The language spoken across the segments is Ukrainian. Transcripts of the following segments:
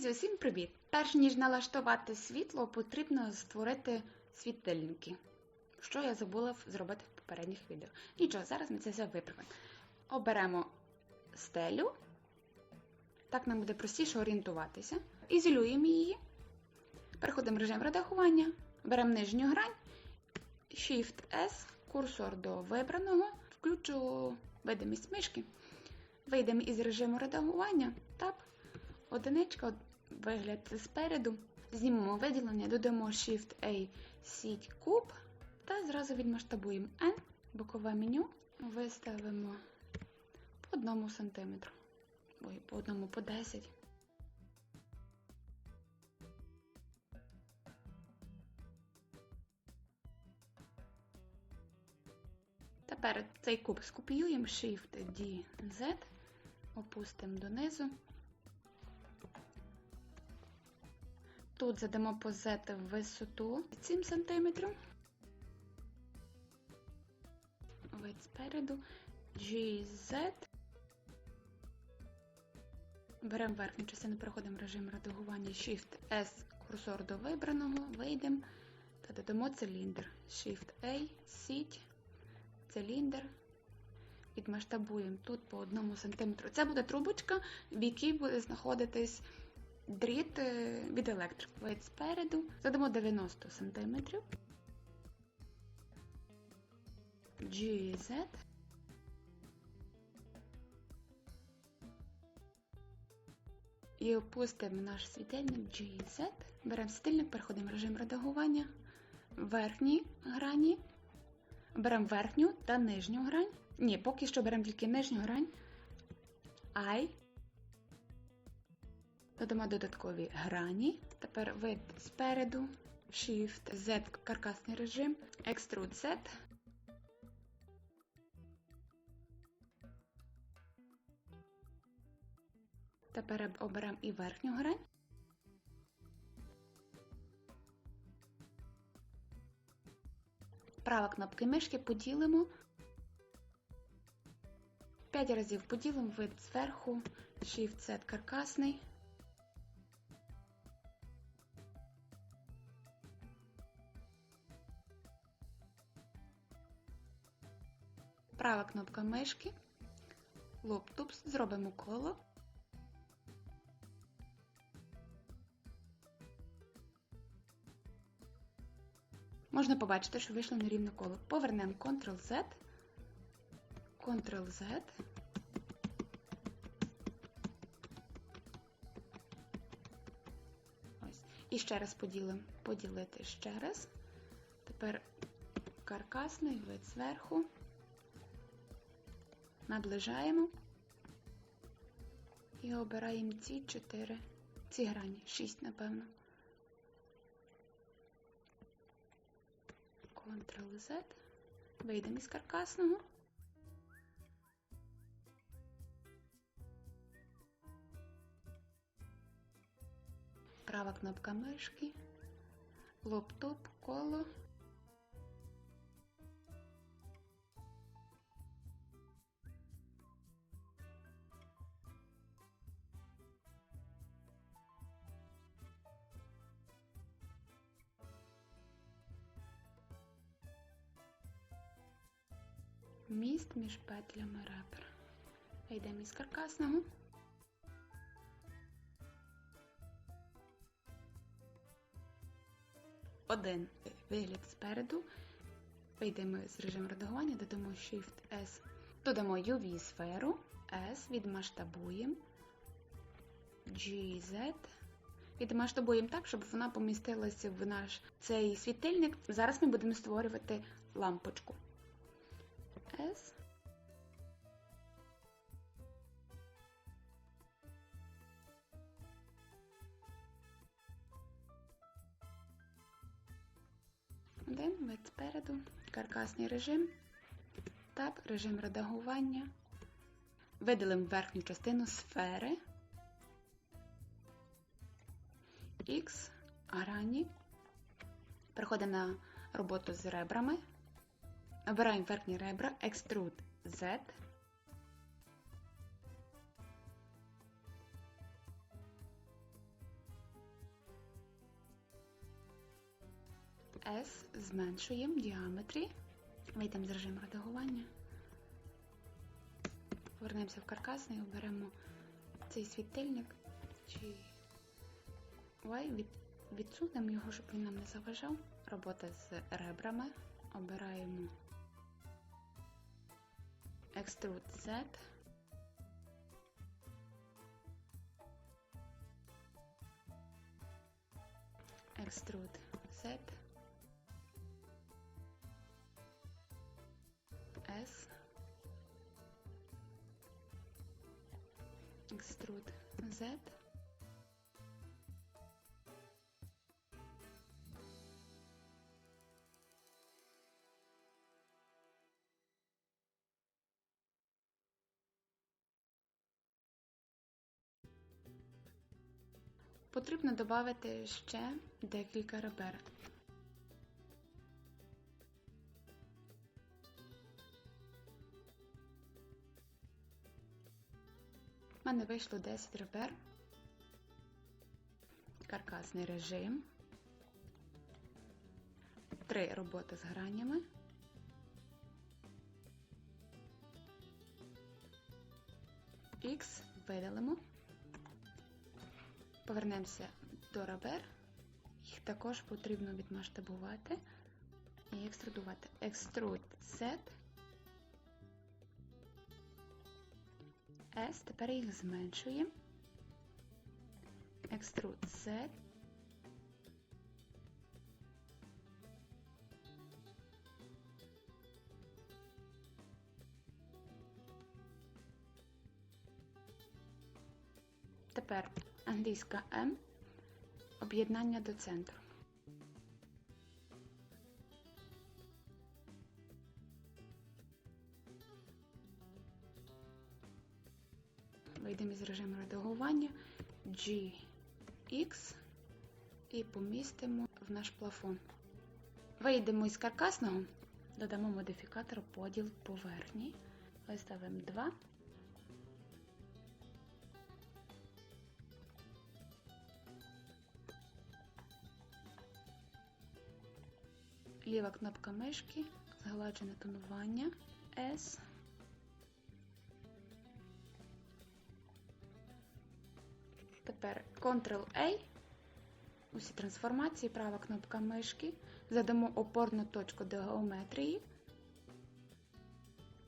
Друзі, усім привіт! Перш ніж налаштувати світло, потрібно створити світильники. Що я забула зробити в попередніх відео. Нічого, зараз ми це все виправимо. Оберемо стелю. Так нам буде простіше орієнтуватися. Ізолюємо її. Переходимо в режим редагування. Беремо нижню грань. Shift-S, курсор до вибраного. Включу видимість мишки. Вийдемо із режиму редагування. Тап. Одиничка, вигляд спереду. Знімемо виділення, додамо Shift-A сіть куб та зразу відмасштабуємо N, бокове меню, виставимо по 1 см. Ой, по одному по 10 Тепер цей куб скопіюємо Shift-D-Z, опустимо донизу. Тут задамо по Z висоту 7 см. Вид спереду. GZ. Беремо верхню частину, переходимо в режим редагування Shift-S, курсор до вибраного, вийдемо та додамо циліндр. Shift-A, сіть, циліндр. Відмасштабуємо тут по 1 см. Це буде трубочка, в якій буде знаходитись дріт від електрики. Спереду. Задамо 90 см. GZ. І опустимо наш світильник GZ. Беремо світильник, переходимо в режим редагування. Верхні грані. Беремо верхню та нижню грань. Ні, поки що беремо тільки нижню грань. I. Додамо додаткові грані. Тепер вид спереду. Shift Z каркасний режим. Extrude Z. Тепер оберемо і верхню грань. Права кнопки мишки поділимо. 5 разів поділимо вид зверху, Shift-Z каркасний. Права кнопка мишки, лоптупс, зробимо коло. Можна побачити, що вийшло нерівне коло. Повернемо Ctrl-Z, Ctrl-Z. І ще раз поділимо. Поділити ще раз. Тепер каркасний вид зверху. Наближаємо і обираємо ці чотири, ці грані, шість, напевно. Ctrl-Z, вийдемо із каркасного. Права кнопка мишки, лоптоп, коло. Між петлями ребер. Вийдемо із каркасного. Один вигляд спереду. Вийдемо з режиму редагування, додамо Shift-S, додамо UV-сферу, S, відмасштабуємо, GZ. Відмасштабуємо так, щоб вона помістилася в наш цей світильник. Зараз ми будемо створювати лампочку. S. Один вид спереду, каркасний режим, Tab, режим редагування. Видалимо верхню частину сфери, X, грані. Переходимо на роботу з ребрами. Обираємо верхні ребра, екструд Z. S зменшуємо діаметрі. Вийдемо з режиму редагування. Повернемося в каркасний, оберемо цей світильник. Чи Y, від, відсунемо його, щоб він нам не заважав. Робота з ребрами. Обираємо Extrude Z. Extrude Z. S. Extrude Z. Потрібно додати ще декілька ребер. Мене вийшло 10 ребер. Каркасний режим. Три роботи з гранями. X видалимо. Повернемося до ребер. Їх також потрібно відмасштабувати і екструдувати. Extrude Z. S. Тепер їх зменшуємо. Extrude Z. Тепер англійська М. Об'єднання до центру. Вийдемо із режиму редагування GX і помістимо в наш плафон. Вийдемо із каркасного, додамо модифікатор поділ поверхні. Виставимо 2. Ліва кнопка мишки, згладжене тонування S. Тепер Ctrl-A. Усі трансформації, права кнопка мишки. Задамо опорну точку до геометрії.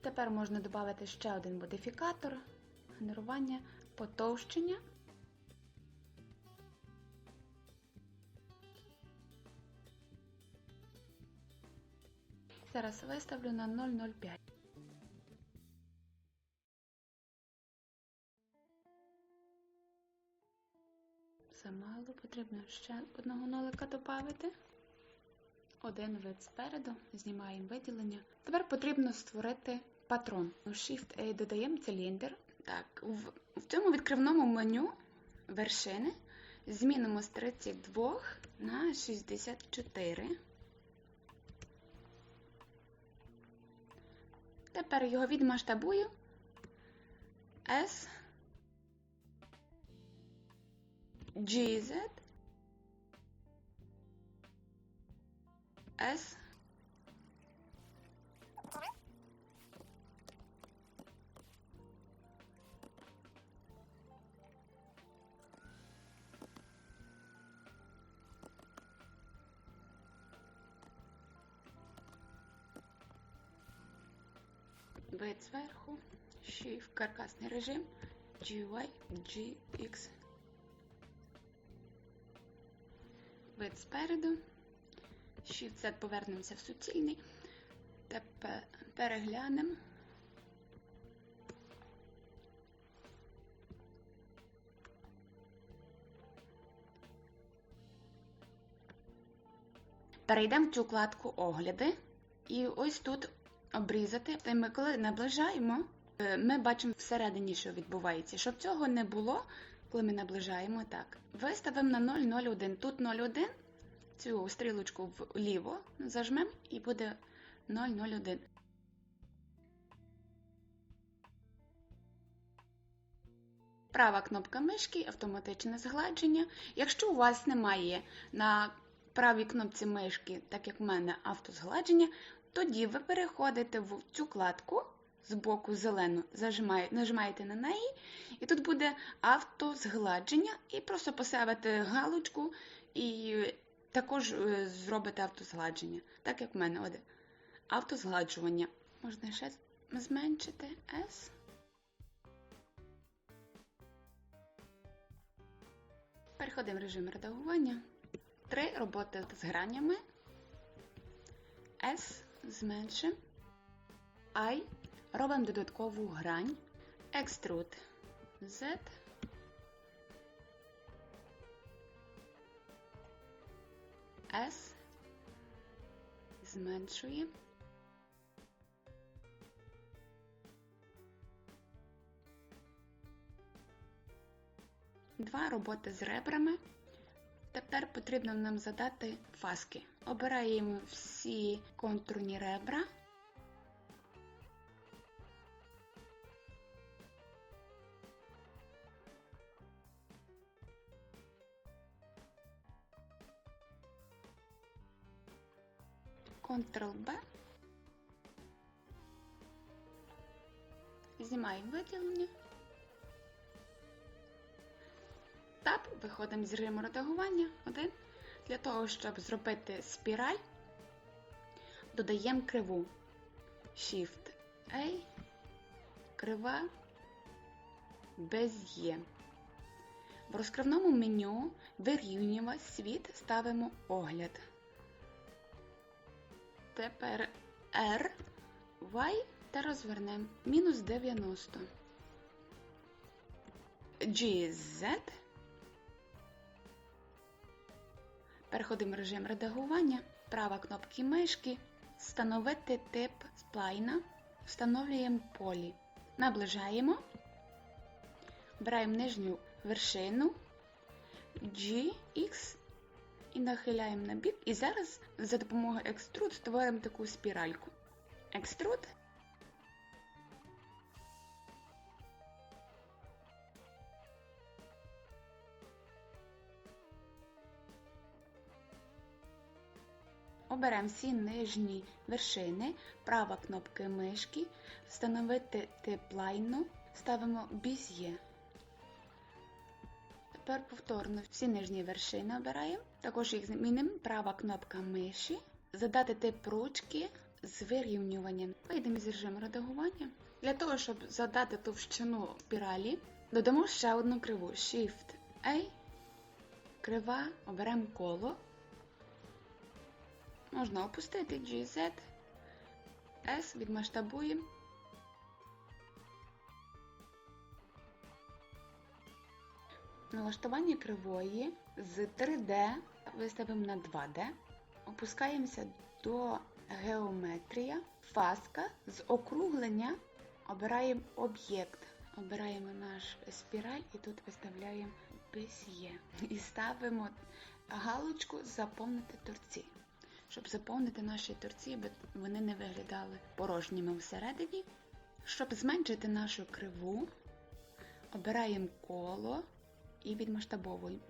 Тепер можна додати ще один модифікатор генерування потовщення. Зараз виставлю на 0,05. Замало, потрібно ще одного нолика додати. Один вид спереду, знімаємо виділення. Тепер потрібно створити патрон. Shift-A додаємо циліндр. Так, в, в цьому відкривному меню вершини змінимо з 32 на 64. Тепер його відмасштабую S GZ S вид зверху, Shift, каркасний режим, GY, GX. Спереду, Shift Z повернемося в суцільний. Тепер переглянемо. Перейдемо в цю вкладку огляди. І ось тут обрізати. Та ми коли наближаємо, е, ми бачимо всередині, що відбувається. Щоб цього не було, коли ми наближаємо так. Виставимо на 0,01. Тут 0,1, цю стрілочку вліво зажмемо і буде 0,01. Права кнопка мишки, автоматичне згладження. Якщо у вас немає на правій кнопці мишки, так як в мене автозгладження, тоді ви переходите в цю кладку з боку зелену, нажимаєте на неї, і тут буде автозгладження, і просто поставите галочку і також е, зробите автозгладження. Так як в мене от, автозгладжування. Можна ще зменшити S. Переходимо в режим редагування. Три роботи з гранями. S зменшимо. I робимо додаткову грань. Extrude Z. S. Зменшуємо. Два роботи з ребрами. Тепер потрібно нам задати фаски. Обираємо всі контурні ребра. Ctrl-B. Знімаємо виділення. Тап, виходимо з режиму редагування. Один. Для того, щоб зробити спіраль, додаємо криву. Shift A, крива без Є. В розкривному меню вирівнювати світ ставимо огляд. Тепер R, Y та розвернемо. Мінус 90. GZ. Переходимо в режим редагування. Права кнопки мишки. Встановити тип сплайна. Встановлюємо полі. Наближаємо. Обираємо нижню вершину GX і нахиляємо на бік. І зараз за допомогою екструд створимо таку спіральку. Екструд. Оберемо всі нижні вершини, права кнопка мишки, встановити тип лайну, ставимо Без'є. Тепер повторно всі нижні вершини обираємо. Також їх змінимо. Права кнопка миші, задати тип ручки з вирівнюванням. Вийдемо з режиму редагування. Для того, щоб задати товщину спіралі, додамо ще одну криву. Shift A, крива, оберемо коло. Можна опустити GZ, S відмасштабуємо. Налаштування кривої з 3D виставимо на 2D. Опускаємося до геометрія, фаска з округлення. Обираємо об'єкт. Обираємо наш спіраль і тут виставляємо Без'є. І ставимо галочку Заповнити торці. Щоб заповнити наші торці, бо вони не виглядали порожніми всередині. Щоб зменшити нашу криву, обираємо коло і відмасштабовуємо.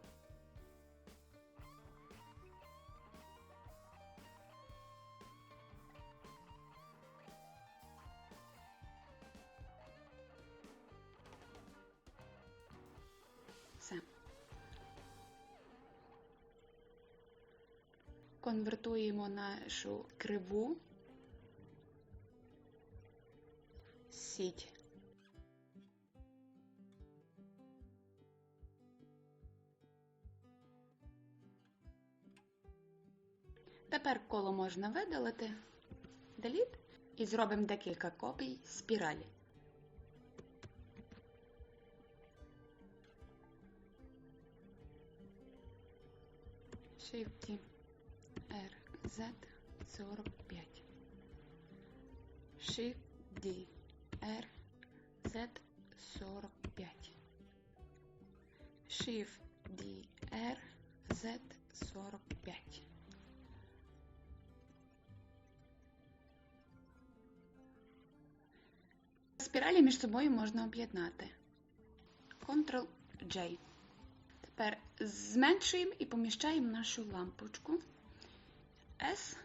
Все. Конвертуємо нашу криву сіть. Тепер коло можна видалити, Delete, і зробимо декілька копій спіралі. Shift R Z 45 Shift D R Z 45 Shift D R Z 45 Далі між собою можна об'єднати. Ctrl-J. Тепер зменшуємо і поміщаємо нашу лампочку S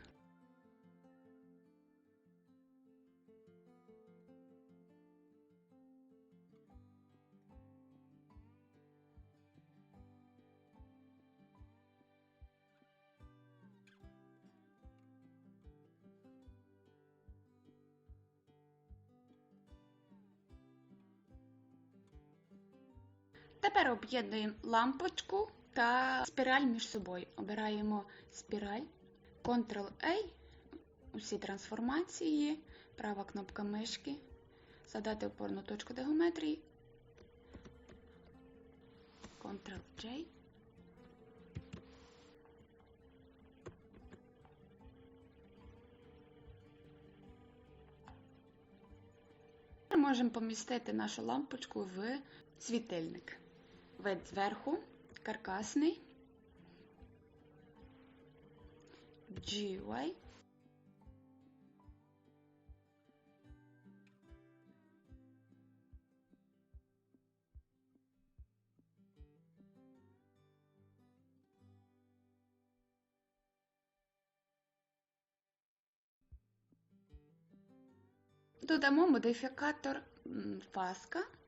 Тепер об'єднуємо лампочку та спіраль між собою. Обираємо спіраль, Ctrl-A, усі трансформації, права кнопка мишки, задати опорну точку до геометрії, Ctrl-J. Можемо помістити нашу лампочку в світильник. Вид зверху, каркасний, GUI. Додамо модифікатор фаска.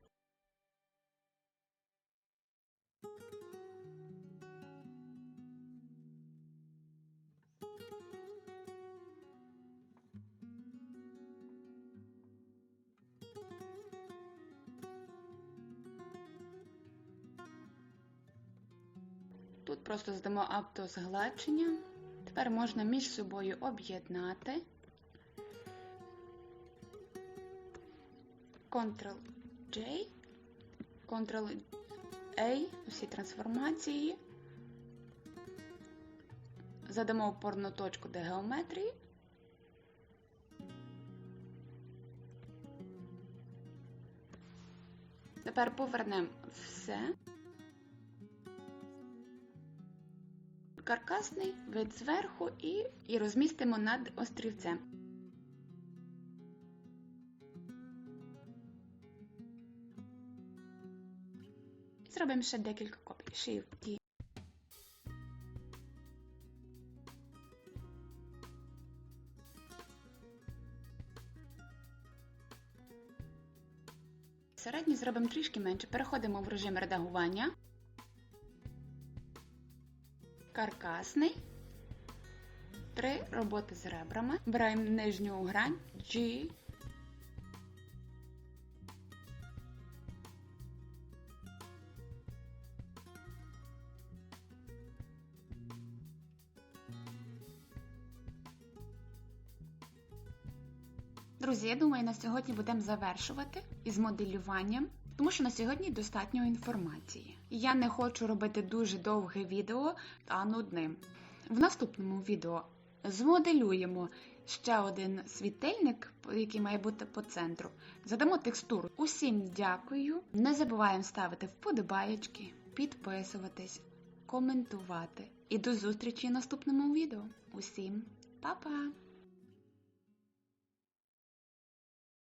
Просто здамо автозгладження. Тепер можна між собою об'єднати. Ctrl-J, Ctrl-A, усі трансформації. Задамо опорну точку до геометрії. Тепер повернемо все. Каркасний вид зверху і, і розмістимо над острівцем. Зробимо ще декілька копій. D. Середній зробимо трішки менше. Переходимо в режим редагування. Каркасний. Три роботи з ребрами. Беремо нижню грань G. Друзі, я думаю, на сьогодні будемо завершувати із моделюванням, тому що на сьогодні достатньо інформації. Я не хочу робити дуже довге відео та нудним. В наступному відео змоделюємо ще один світильник, який має бути по центру. Задамо текстуру. Усім дякую. Не забуваємо ставити вподобаєчки, підписуватись, коментувати. І до зустрічі в наступному відео. Усім па-па!